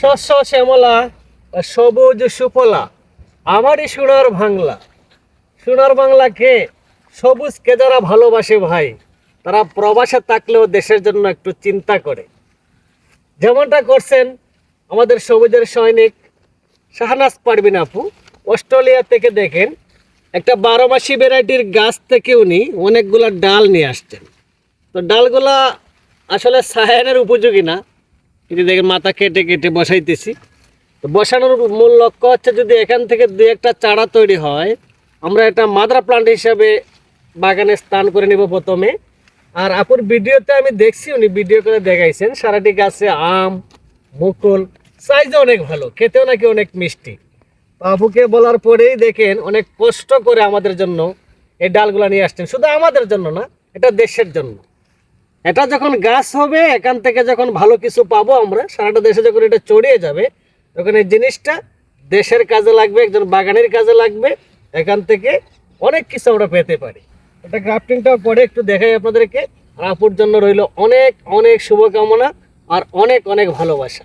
শস্য শ্যামলা, সবুজ সুফলা, আমারই সোনার বাংলা। সোনার বাংলাকে সবুজকে যারা ভালোবাসে ভাই, তারা প্রবাসে থাকলেও দেশের জন্য একটু চিন্তা করে। যেমনটা করছেন আমাদের সবুজের সৈনিক শাহনাজ পারবিন আপু। অস্ট্রেলিয়া থেকে দেখেন, একটা বারো মাসি ভ্যারাইটির গাছ থেকে উনি অনেকগুলা ডাল নিয়ে আসছেন। তো ডালগুলা আসলে সায়ানের উপযোগী না কিন্তু দেখেন মাথা কেটে কেটে বসাইতেছি। তো বসানোর মূল লক্ষ্য হচ্ছে যদি এখান থেকে দু একটা চারা তৈরি হয়, আমরা একটা মাদ্রা প্লান্ট হিসাবে বাগানে স্থান করে নেব প্রথমে। আর আপুর ভিডিওতে আমি দেখছি, উনি ভিডিও করে দেখাইছেন, সারাটি গাছে আম, মুকুল সাইজও অনেক ভালো, খেতেও নাকি অনেক মিষ্টি। আপুকে বলার পরেই দেখেন অনেক কষ্ট করে আমাদের জন্য এই ডালগুলা নিয়ে আসছেন, শুধু আমাদের জন্য না, এটা দেশের জন্য। এটা যখন গাছ হবে, এখান থেকে যখন ভালো কিছু পাবো আমরা, সারাটা দেশে যখন এটা চড়িয়ে যাবে, তখন এই জিনিসটা দেশের কাজে লাগবে, একজন বাগানের কাজে লাগবে, এখান থেকে অনেক কিছু আমরা পেতে পারি। এটা গ্রাফটিংটাও পরে একটু দেখাই আপনাদেরকে। আর আপুর জন্য রইল অনেক অনেক শুভকামনা আর অনেক অনেক ভালোবাসা।